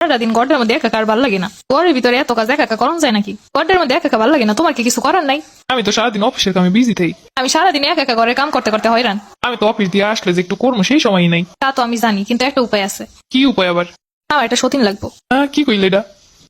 সারাটা দিন গড্ডের মধ্যে একা কার ভালো লাগে না। ঘরের ভিতরে এত কাজ একা একা করন যায় নাকি? ঘরটার মধ্যে একা একা ভালো লাগে না তোমার কি কিছু করার নাই? আমি তো সারাদিন অফিসের কামে বিজি থাই। আমি সারাদিন একা একা ঘরে কাম করতে করতে হয়রান। আমি তো অফিস দিয়ে আসলে যে একটু কর্ম সেই সময়ই নাই। তা তো আমি জানি কিন্তু একটা উপায় আছে। কি উপায় আবার? আমার একটা সতীন লাগবো। আহ, কি কইলে এটা?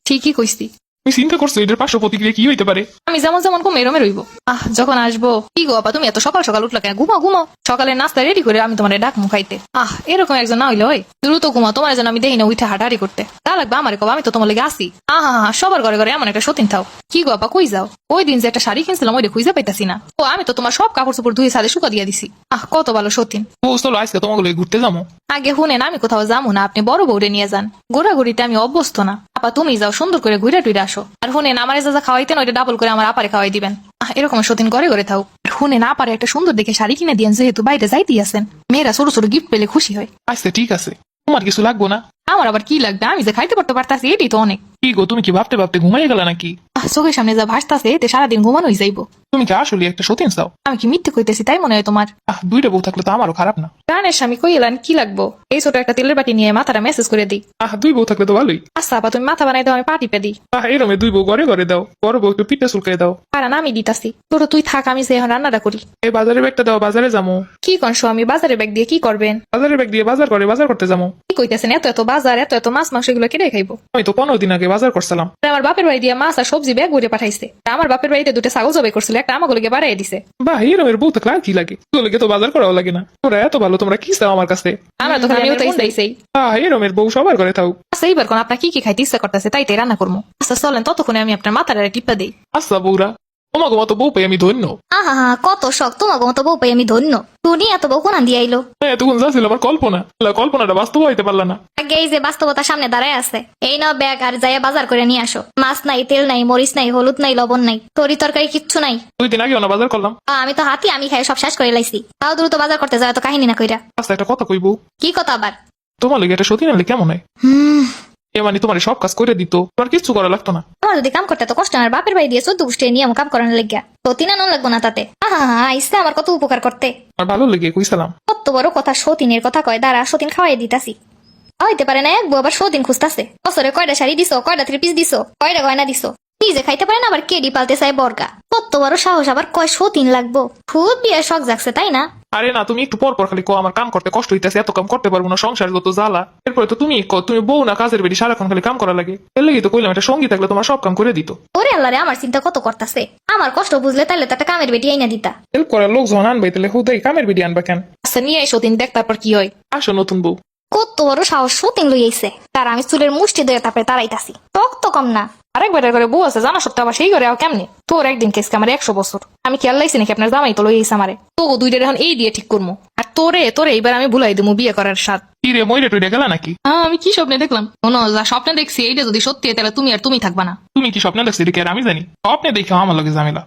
ঠিকই কইছি। তুমি চিন্তা করছ এটার পার্শ্ব প্রতিক্রিয়া কি হইতে পারে? আমি যেমন যেমন কমে এরমে রইব আহ যখন আসব কি গো আপা তুমি এত সকাল সকাল উঠলা কেন? ঘুমাও ঘুমাও সকালে নাস্তা রেডি করে আমি তোমার ডাক খাইতে। আহ এরকম একজন না হইলে হয়। দ্রুত ঘুমাও তোমার যেন আমি দেখি না উঠে হাঁটাহাড়ি করতে। তা লাগবে আমার কব আমি তো তোমার লেগে আসি। আহা হা সবার ঘরে ঘরে এমন একটা সতীন থাও। কি গো আপা কই যাও? ওই দিন যে একটা শাড়ি কিনছিলাম ওই ওইটা খুঁজে পাইতাছি না। ও আমি তো তোমার সব কাপড় চোপড় ধুয়ে সাদে শুকা দিয়ে দিছি। আহ কত ভালো সতীন। বউ চলো আজকে তোমাকে ঘুরতে যাব আগে শুনেন আমি কোথাও যাব না। আপনি বড় বউরে নিয়ে যান। ঘোরাঘুরিতে আমি অভ্যস্ত না। আপা তুমি যাও সুন্দর করে ঘুরে টুরে আসো। আর শুনেন আমার যা যা খাওয়াইতেন ওইটা ডাবল করে আমার আপারে খাওয়াই দিবেন। এরকম সতীন করে করে থাও আর না আপারে একটা সুন্দর দেখে শাড়ি কিনে দিয়েন যেহেতু বাইরে যাইতে আছেন। মেয়েরা ছোট ছোট গিফট পেলে খুশি হয়। আচ্ছা ঠিক আছে। তোমার কিছু লাগবো না? আমার আবার কি লাগবে? আমি যে খাইতে পারতে পারতাছি এটি তো অনেক। কি গো তুমি কি ভাবতে ভাবতে ঘুমাই গেলা নাকি? আহ, চোখের সামনে যা ভাসতাছে এতে সারাদিন ঘুমানোই যাইবো। তুমি কি আসলে একটা সতীন চাও আমি কি মিথ্যে কইতেছি তাই মনে হয় তোমার? আহ দুইটা বউ থাকলে তো আমারও খারাপ না। প্রাণের স্বামী কই এলেন কি লাগবো? এই ছোট একটা তেলের বাটি নিয়ে মাথাটা মেসেজ করে দিই। আহ দুই বউ থাকলে তো ভালোই। আচ্ছা আপা তুমি মাথা বানাই দাও আমি পা টিপে দিই। আহ এরমে দুই বউ ঘরে ঘরে দাও বড় বউ একটু পিঠে চুলকে দাও কারণ আমি দিতাছি। তোর তুই থাক আমি যে এখন রান্নাটা করি। এই বাজারে ব্যাগটা দাও বাজারে যাব কি কন আমি বাজারে ব্যাগ দিয়ে কি করবেন? বাজারে ব্যাগ দিয়ে বাজার করে বাজার করতে যাব কি কইতেছেন এত এত বাজার এত এত মাছ মাংস এগুলো কেটে খাইবো? আমি তো পনেরো দিন আগে বাজার করছিলাম। আমার বাপের বাড়ি দিয়ে মাছ আর সবজি ব্যাগ ঘুরে পাঠাইছে। আমার বাপের বাড়িতে দুটো ছাগল জবাই করছিল একটা আমাগুলোকে বাড়াই দিছে। বাহ এরমের বউ থাকলে আর কি লাগে? তোকে তো বাজার করাও লাগে না। তোরা এত ভালো তোমরা কি চাও আমার কাছে? আমরা তো খালি ওটাই চাইছেই আহ এরমের বউ সবার ঘরে থাও আচ্ছা এইবার কোন আপনার কি কি খাইতে ইচ্ছা করতেছে তাই তাই রান্না করব আচ্ছা চলেন ততক্ষণে আমি আপনার মাথার টিপা দিই। আচ্ছা বউরা। তোমাকে মতো বউ পেয়ে আমি ধন্য। আহা হা কত শখ তোমাকে মতো বউ পাই আমি ধন্য। টুনি এত বউ কোনা দিয়ে আইলো? হ্যাঁ, এতক্ষণ যা ছিল আমার কল্পনা। আল্লাহ, কল্পনাটা বাস্তব হইতে পারল না। আগে এই যে বাস্তবতার সামনে দাঁড়ায় আছে এই নাও ব্যাগ আর যাইয়া বাজার করে নিয়ে আসো। মাছ নাই তেল নাই মরিচ নাই হলুদ নাই লবণ নাই তরি তরকারি কিচ্ছু নাই। দুই দিন আগে না বাজার করলাম। আ, আমি তো হাতি আমি খাই সব শেষ করে লাইছি। তাও দ্রুত বাজার করতে যাওয়া তো কাহিনী না কইরা। আচ্ছা একটা কথা কইবো। কি কথা আবার? তোমার লেগে একটা সতী নালে কেমন হয়। হুম। এ মানে তোমার সব কাজ করে দিত তোমার কিচ্ছু করা লাগতো না। আমার যদি কাম করতে তো কষ্ট আমার বাপের বাড়ি দিয়ে চোদ্দ গোষ্ঠী নিয়ম কাম করানোর লেগিয়া সতী না নন লাগবো না তাতে। আহা আমার কত উপকার করতে। আর ভালো লেগে কইসালাম কত বড় কথা সতীনের কথা কয় দাঁড়া সতীন খাওয়াই দিতাছি। হইতে পারে না এক বউ আবার সতীন খুঁজতাছে। বছরে কয়টা শাড়ি দিছো কয়টা থ্রি পিস দিছো কয়টা গয়না দিছো। নিজে খাইতে পারে না আবার কেডি পালতে চাই বর্গা। কত বড় সাহস আবার কয় সতীন লাগবো। খুব বিয়ের শখ জাগছে তাই না? আরে না তুমি একটু পর পর খালি কো আমার কাম করতে কষ্ট হইতেছে এত কাম করতে পারব না সংসার যত জ্বালা। এরপরে তো তুমি কো তুমি বউ না কাজের বেড়ি সারাক্ষণ খালি কাম করা লাগে। এর লাগে তো কইলাম একটা সঙ্গী থাকলে তোমার সব কাম করে দিত। ওরে আল্লাহ রে আমার চিন্তা কত করতাছে। আমার কষ্ট বুঝলে তাহলে তো একটা কামের বেটি আইনা দিতা। এরপরে লোকজন লোক আনবে তাহলে হুদাই কামের বেটি আনবা কেন? আচ্ছা নিয়ে এসো দিন দেখ তারপর কি হয়। আসো নতুন বউ। কত বড় সাহস সতীন লই আইছে। তার আমি চুলের মুষ্টি ধরে তারপরে তারাইতাছি। রক্ত কম না। আরেকবার করে বউ আছে জানা সত্য আবার সেই করে আও কেমনে? তোর একদিন কেসকে আমার একশো বছর। আমি খেয়াল লাইছি নাকি আপনার জামাই তো লই আইছে আমারে? তো দুইটার এখন এই দিয়ে ঠিক করব আর তোরে তোরে এইবার আমি ভুলাই দেবো বিয়ে করার স্বাদ। মইরে টইরে গেলা নাকি? হ্যাঁ আমি কি স্বপ্নে দেখলাম? শোনো যা স্বপ্নে দেখছি এইটা যদি সত্যি তাহলে তুমি আর তুমি থাকবা না। তুমি কি স্বপ্ন দেখছি? এটা কি আর আমি জানি? স্বপ্নে দেখে আমার লগে ঝামেলা।